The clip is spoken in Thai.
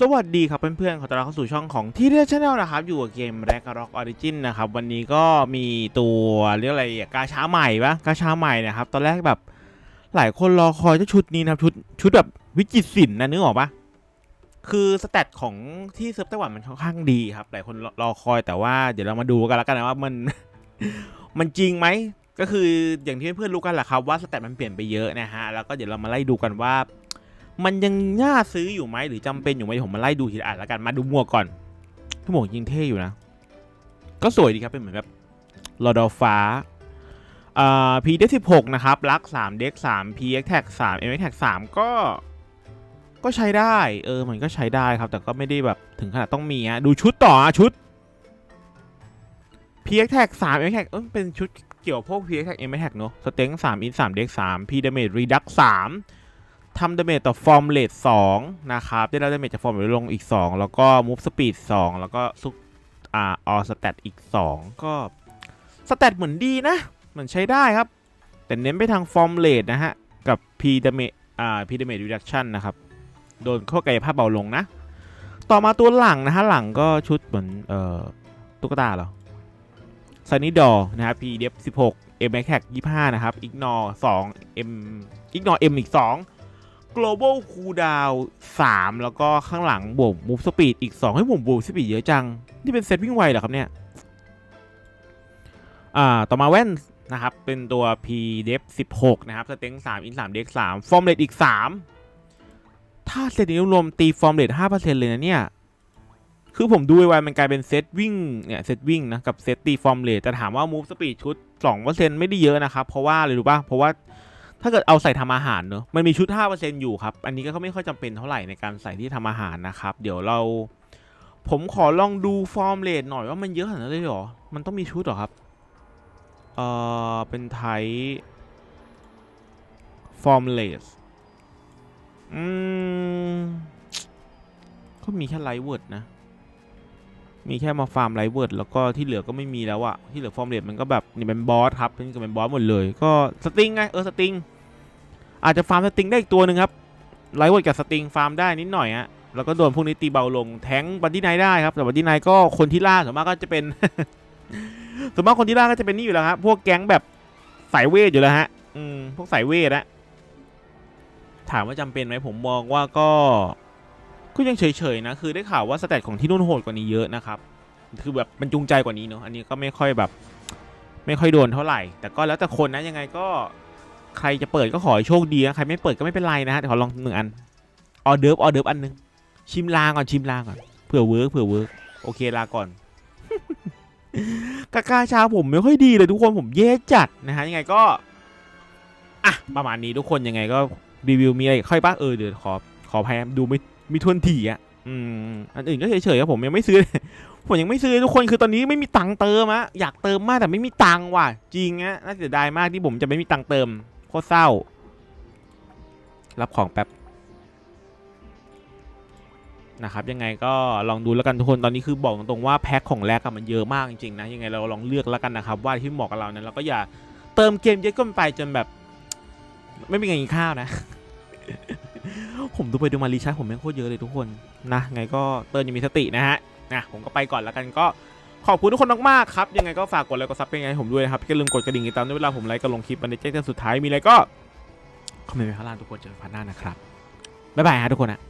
สวัสดีครับเพื่อนๆ ขอต้อนรับเข้าสู่ช่องของที่เรียกชาแนลนะครับ อยู่กับเกมแร็กร็อกออริจินนะครับ วันนี้ก็มีตัวเรียกอะไรกาช้าใหม่ปะกาช้าใหม่นะครับ ตอนแรกแบบหลายคนรอคอยเจ้าชุดนี้นะครับ ชุดชุดแบบวิจิตรศิลป์นะนึกออกปะคือสเตตของที่เซิร์ฟไต้หวันมันค่อนข้างดีครับ หลายคนรอรอคอยแต่ว่าเดี๋ยวเรามาดูกันแล้วกันนะว่ามันมันจริงไหมก็คืออย่างที่เพื่อนๆรู้กันแหละครับว่าสเตตมันเปลี่ยนไปเยอะนะฮะแล้วก็เดี๋ยวเรามาไล่ดูกันว่า มันยังน่าซื้ออยู่ไหมหรือจำเป็นอยู่ไหมผมมาไล่ดูทีละอันแล้วกันมาดูหมวกก่อนที่หมวกยิงเท่อยู่นะ ก็สวยดีครับเป็นเหมือนแบบลอดอฟ้าอ่าพีเด็กสิบหกนะครับลักสามเด็กสามพีเอ็กแท็กสามเอ็มเอ็กแท็กสามก็ก็ใช้ได้เออมันก็ใช้ได้ครับ แต่ก็ไม่ได้แบบถึงขนาดต้องมีฮะดูชุดต่ออะชุด p x t a g 3 m x t a g เออเป็นชุดเกี่ยวพวก p x t a g m x t a g เนอะสเต็ง3 in 3 deck 3 p damage reduct 3 ทำ damage ต่อ form rate 2นะครับ ได้รับ damage จาก form rate ลงอีก 2 แล้วก็ move speed 2แล้วก็ซุกอ่า all stat อีก 2 ก็ stat เหมือนดีนะเหมือนใช้ได้ครับ แต่เน้นไปทาง form rate นะฮะ กับ p damage อ่า p damage reduction นะครับ โดนข้อกายภาพเบาลงนะ ต่อมาตัวหลังนะฮะ หลังก็ชุดเหมือนเอ่อตุ๊กตาเหรอซันนี่ดอนะครับ PDF 16 M Max Hack 25นะครับ Ignore 2 M Ignore M อีก2 Global Cooldown 3 แล้วก็ข้างหลังบวก Move Speed อีก 2 ให้ผมบวก Speed เยอะจัง นี่เป็นเซตวิ่งไวเหรอครับเนี่ย อ่า ต่อมาแว่นนะครับ เป็นตัว p d e f 16 นะครับ สเต็ง3 in 3เด็ก3 Form Rate อีก 3 ถ้าเซตนี้รวมตี Form Rate 5%เลยนะเนี่ย คือผมดูไวๆมันกลายเป็นเซตวิ่ง เนี่ย เซตวิ่งนะ กับเซตตีฟอร์มเลทแต่ถามว่า move speed ชุด 2%ไม่ได้เยอะนะครับ เพราะว่าอะไรรู้ป่ะ เพราะว่า ถ้าเกิดเอาใส่ทำอาหารเนอะมันมีชุด 5%อยู่ครับ อันนี้ก็ไม่ค่อยจำเป็นเท่าไหร่ในการใส่ที่ทำอาหารนะครับ เดี๋ยวเรา ผมขอลองดูฟอร์มเลทหน่อยว่ามันเยอะขนาดนั้นเลยหรอ มันต้องมีชุดหรอครับ เอ่อ เป็นไทฟอร์มเลสอืมก็มีแค่ไลท์เวิร์ดนะ มีแค่มาฟาร์มไลท์เวิร์ดแล้วก็ที่เหลือก็ไม่มีแล้วอะที่เหลือฟอร์มเรทมันก็แบบนี่เป็นบอสครับนี่ก็เป็นบอสหมดเลย ก็สติงไงเออสติงอาจจะฟาร์มสติงได้อีกตัวหนึ่งครับไลท์เวิร์ดกับสติงฟาร์มได้นิดหน่อยอะแล้วก็โดนพวกนี้ตีเบาลงแทงบันดี้ไนได้ครับแต่บันดี้ไนก็คนที่ล่าส่วนมากก็จะเป็นส่วนมากคนที่ล่าก็จะเป็นนี่อยู่แล้วครับพวกแก๊งแบบสายเวทอยู่แล้วฮะอืมพวกสายเวทอะถามว่าจำเป็นไหมผมมองว่าก็ ก็ยังเฉยๆนะคือได้ข่าวว่าสแตทของที่นู่นโหดกว่านี้เยอะนะครับคือแบบมันจูงใจกว่านี้เนาะอันนี้ก็ไม่ค่อยแบบ ไม่ค่อยโดนเท่าไหร่ แต่ก็แล้วแต่คนนะยังไงก็ใครจะเปิดก็ขอให้โชคดีนะใครไม่เปิดก็ไม่เป็นไรนะฮะเดี๋ยวขอลองหนึ่งอันออเดิร์ฟออเดิร์ฟอันหนึงชิมลางก่อนชิมลางก่อนเผื่อเวิร์กเผื่อเวิร์กโอเคลาก่อนกากาชาผมไม่ค่อยดีเลยทุกคนผมแย่จัดนะฮะยังไงก็อะประมาณนี้ทุกคนยังไงก็รีวิวมีอะไรค่อยปะเออเดี๋ยวขอขอพยายามดูไม่ มีทวนถี่อะอืมอันอื่นก็เฉยๆครับผมยังไม่ซื้อ ผมยังไม่ซื้อทุกคนคือตอนนี้ไม่มีตังค์เติมอะอยากเติมมากแต่ไม่มีตังค์ว่ะ จริงอะน่าเสียดายมากที่ผมจะไม่มีตังค์เติมโคตรเศร้า รับของแป๊บนะครับยังไงก็ลองดูแล้วกันทุกคนตอนนี้คือบอกตรงๆว่าแพ็คของแรกมันเยอะมากจริงๆนะยังไงเราลองเลือกแล้วกันนะครับว่าที่เหมาะกับเรานั้นเราก็อย่าเติมเกมเยอะเกินไปจนแบบ ไม่มีเงินกินข้าวนะ ผมดูไปดูมารีชาร์ผมแม่งโคตรเยอะเลยทุกคนนะไงก็เตือนยังมีสตินะฮะนะผมก็ไปก่อนแล้วกันก็ขอบคุณทุกคนมากๆครับ ยังไงก็ฝากกดไลค์กดซับเป็นไงให้ผมด้วยนะครับอย่าลืมกดกระดิ่งติดตามด้วยเวลาผมไลค์ก็ลงคลิปมันในแจ้งเตือนสุดท้ายมีอะไรก็คอมเมนต์ไว้ข้างล่างทุกคนเจอกันพันหน้านะครับบ๊ายบายฮะทุกคนนะ